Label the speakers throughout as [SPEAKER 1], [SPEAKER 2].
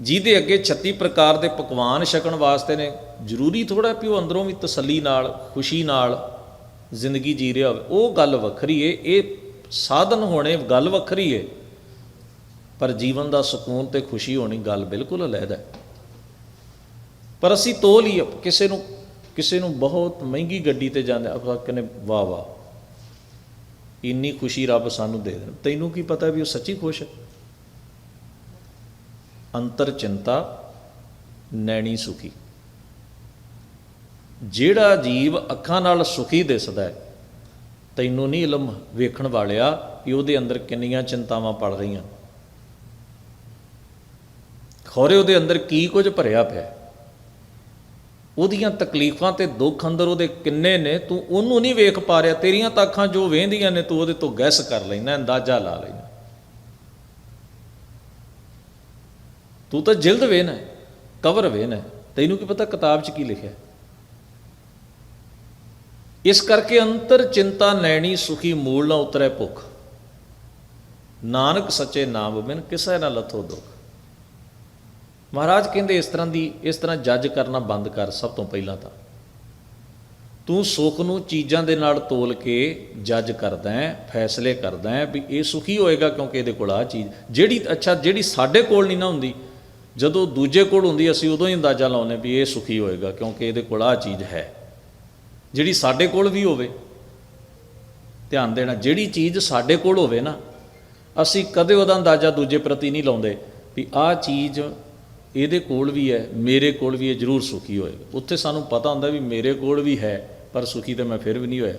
[SPEAKER 1] ਜਿਹਦੇ ਅੱਗੇ 36 ਪ੍ਰਕਾਰ ਦੇ ਪਕਵਾਨ ਛਕਣ ਵਾਸਤੇ ਨੇ, ਜ਼ਰੂਰੀ ਥੋੜਾ ਵੀ ਉਹ ਅੰਦਰੋਂ ਵੀ ਤਸੱਲੀ ਨਾਲ, ਖੁਸ਼ੀ ਨਾਲ ਜ਼ਿੰਦਗੀ ਜੀ ਰਿਹਾ ਹੋਵੇ। ਉਹ ਗੱਲ ਵੱਖਰੀ ਏ, ਇਹ ਸਾਧਨ ਹੋਣੇ, ਗੱਲ ਵੱਖਰੀ ਏ, ਪਰ ਜੀਵਨ ਦਾ ਸਕੂਨ ਤੇ ਖੁਸ਼ੀ ਹੋਣੀ ਗੱਲ ਬਿਲਕੁਲ ਅਲੱਗ ਹੈ। ਪਰ ਅਸੀਂ ਤੋਲ ਹੀ ਕਿਸੇ ਨੂੰ ਕਿਸੇ ਨੂੰ ਬਹੁਤ ਮਹਿੰਗੀ ਗੱਡੀ ਤੇ ਜਾਂਦੇ ਆਪਾਂ ਕਹਿੰਦੇ ਵਾਹ ਵਾਹ, ਇੰਨੀ ਖੁਸ਼ੀ ਰੱਬ ਸਾਨੂੰ ਦੇ ਦੇਣ। ਤੈਨੂੰ ਕੀ ਪਤਾ ਵੀ ਉਹ ਸੱਚੀ ਖੁਸ਼ ਹੈ? ਅੰਤਰ ਚਿੰਤਾ, ਨੈਣੀ ਸੁਖੀ। ਜਿਹੜਾ ਜੀਵ ਅੱਖਾਂ ਨਾਲ ਸੁਖੀ ਦਿਸਦਾ ਹੈ, ਤੈਨੂੰ ਨਹੀਂ ਇਲਮ ਵੇਖਣ ਵਾਲਿਆ ਕਿ ਉਹਦੇ ਅੰਦਰ ਕਿੰਨੀਆਂ ਚਿੰਤਾਵਾਂ ਪੜ ਰਹੀਆਂ। ਖੋਰੇ ਉਹਦੇ ਅੰਦਰ ਕੀ ਕੁਝ ਭਰਿਆ ਪਿਆ ਉਹਦੀਆਂ ਤਕਲੀਫਾਂ ਤੇ ਦੁੱਖ ਅੰਦਰ ਉਹਦੇ ਕਿੰਨੇ ਨੇ, ਤੂੰ ਉਹਨੂੰ ਨਹੀਂ ਵੇਖ ਪਾ ਰਿਹਾ, ਤੇਰੀਆਂ ਤਾਂ ਅੱਖਾਂ ਜੋ ਵੇਂਦੀਆਂ ਨੇ, ਤੂੰ ਉਹਦੇ ਤੋਂ ਗੈਸ ਕਰ ਲੈਣਾ ਅੰਦਾਜ਼ਾ ਲਾ ਲੈਣਾ ਤੂੰ ਤਾਂ ਜਿਲਦ ਵੇਨਾ ਹੈ, ਕਵਰ ਵੇਨਾ ਹੈ। ਤੈਨੂੰ ਕੀ ਪਤਾ ਕਿਤਾਬ 'ਚ ਕੀ ਲਿਖਿਆ ਇਸ ਕਰਕੇ ਅੰਤਰ ਚਿੰਤਾ ਨੈਣੀ ਸੁਖੀ ਮੂਲ ਨਾ ਉਤਰੈ ਭੁਖ। ਨਾਨਕ ਸੱਚੇ ਨਾਮ ਬਿਨ ਕਿਸੈ ਨਾ ਲਥੋ ਦੁਖ। ਮਹਾਰਾਜ ਕਹਿੰਦੇ ਇਸ ਤਰ੍ਹਾਂ ਦੀ, ਇਸ ਤਰ੍ਹਾਂ ਜੱਜ ਕਰਨਾ ਬੰਦ ਕਰ ਸਭ ਤੋਂ ਪਹਿਲਾਂ ਤਾਂ। ਤੂੰ ਸੁੱਖ ਨੂੰ ਚੀਜ਼ਾਂ ਦੇ ਨਾਲ ਤੋਲ ਕੇ ਜੱਜ ਕਰਦਾ ਹੈ, ਫੈਸਲੇ ਕਰਦਾ ਹੈ ਵੀ ਇਹ ਸੁਖੀ ਹੋਏਗਾ ਕਿਉਂਕਿ ਇਹਦੇ ਕੋਲ ਆ ਚੀਜ਼। ਜਿਹੜੀ, ਅੱਛਾ, ਜਿਹੜੀ ਸਾਡੇ ਕੋਲ ਨਹੀਂ ਨਾ ਹੁੰਦੀ ਜਦੋਂ ਦੂਜੇ ਕੋਲ ਹੁੰਦੀ ਅਸੀਂ ਉਦੋਂ ਹੀ ਅੰਦਾਜ਼ਾ ਲਾਉਂਦੇ ਵੀ ਇਹ ਸੁਖੀ ਹੋਏਗਾ, ਕਿਉਂਕਿ ਇਹਦੇ ਕੋਲ ਆ ਚੀਜ਼ ਹੈ। ਜਿਹੜੀ ਸਾਡੇ ਕੋਲ ਵੀ ਹੋਵੇ, ਧਿਆਨ ਦੇਣਾ, ਜਿਹੜੀ ਚੀਜ਼ ਸਾਡੇ ਕੋਲ ਹੋਵੇ ਨਾ, ਅਸੀਂ ਕਦੇ ਉਹਦਾ ਅੰਦਾਜ਼ਾ ਦੂਜੇ ਪ੍ਰਤੀ ਨਹੀਂ ਲਾਉਂਦੇ ਵੀ ਆਹ ਚੀਜ਼ ਇਹਦੇ ਕੋਲ ਵੀ ਹੈ, ਮੇਰੇ ਕੋਲ ਵੀ ਹੈ, ਜ਼ਰੂਰ ਸੁਖੀ ਹੋਏਗਾ। ਉੱਥੇ ਸਾਨੂੰ ਪਤਾ ਹੁੰਦਾ ਵੀ ਮੇਰੇ ਕੋਲ ਵੀ ਹੈ, ਪਰ ਸੁਖੀ ਤਾਂ ਮੈਂ ਫਿਰ ਵੀ ਨਹੀਂ ਹੋਇਆ।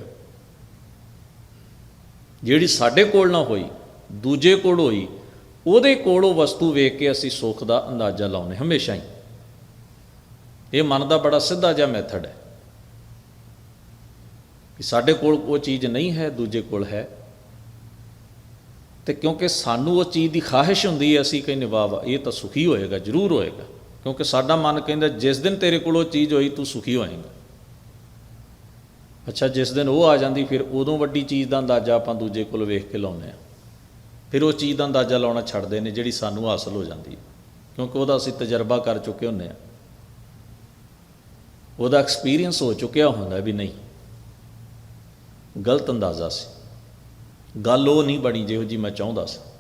[SPEAKER 1] ਜਿਹੜੀ ਸਾਡੇ ਕੋਲ ਨਾ ਹੋਈ, ਦੂਜੇ ਕੋਲ ਹੋਈ ਉਹਦੇ ਕੋਲ ਉਹ ਵਸਤੂ ਵੇਖ ਕੇ ਅਸੀਂ ਸੁੱਖ ਦਾ ਅੰਦਾਜ਼ਾ ਲਾਉਨੇ ਹਮੇਸ਼ਾ ਹੀ। ਇਹ ਮਨ ਦਾ ਬੜਾ ਸਿੱਧਾ ਜਿਹਾ ਮੈਥਡ ਹੈ। ਕਿ ਸਾਡੇ ਕੋਲ ਉਹ ਚੀਜ਼ ਨਹੀਂ ਹੈ, ਦੂਜੇ ਕੋਲ ਹੈ। ਤੇ ਕਿਉਂਕਿ ਸਾਨੂੰ ਉਹ ਚੀਜ਼ ਦੀ ਖਾਹਿਸ਼ ਹੁੰਦੀ ਹੈ, ਅਸੀਂ ਕਹਿੰਦੇ, ਵਾਹ ਵਾਹ, ਇਹ ਤਾਂ ਸੁਖੀ ਹੋਏਗਾ, ਜ਼ਰੂਰ ਹੋਏਗਾ। ਕਿਉਂਕਿ ਸਾਡਾ ਮਨ ਕਹਿੰਦਾ, ਜਿਸ ਦਿਨ ਤੇਰੇ ਕੋਲ ਉਹ ਚੀਜ਼ ਹੋਈ, ਤੂੰ ਸੁਖੀ ਹੋਏਗਾ। ਅੱਛਾ, ਜਿਸ ਦਿਨ ਉਹ ਆ ਜਾਂਦੀ, ਫਿਰ ਉਦੋਂ ਵੱਡੀ ਚੀਜ਼ ਦਾ ਅੰਦਾਜ਼ਾ ਆਪਾਂ ਦੂਜੇ ਕੋਲ ਵੇਖ ਕੇ ਲਾਉਂਦੇ ਆ ਫਿਰ ਉਹ ਚੀਜ਼ ਦਾ ਅੰਦਾਜ਼ਾ ਲਾਉਣਾ ਛੱਡਦੇ ਨੇ ਜਿਹੜੀ ਸਾਨੂੰ ਹਾਸਲ ਹੋ ਜਾਂਦੀ ਹੈ। ਕਿਉਂਕਿ ਉਹਦਾ ਅਸੀਂ ਤਜਰਬਾ ਕਰ ਚੁੱਕੇ ਹੁੰਦੇ ਆ ਉਹਦਾ ਐਕਸਪੀਰੀਅੰਸ ਹੋ ਚੁੱਕਿਆ ਹੁੰਦਾ ਵੀ ਨਹੀਂ। ਗਲਤ ਅੰਦਾਜ਼ਾ ਸੀ। ਗੱਲ ਉਹ ਨਹੀਂ ਬਣੀ ਜਿਹੋ ਜੀ ਮੈਂ ਚਾਹੁੰਦਾ ਸੀ।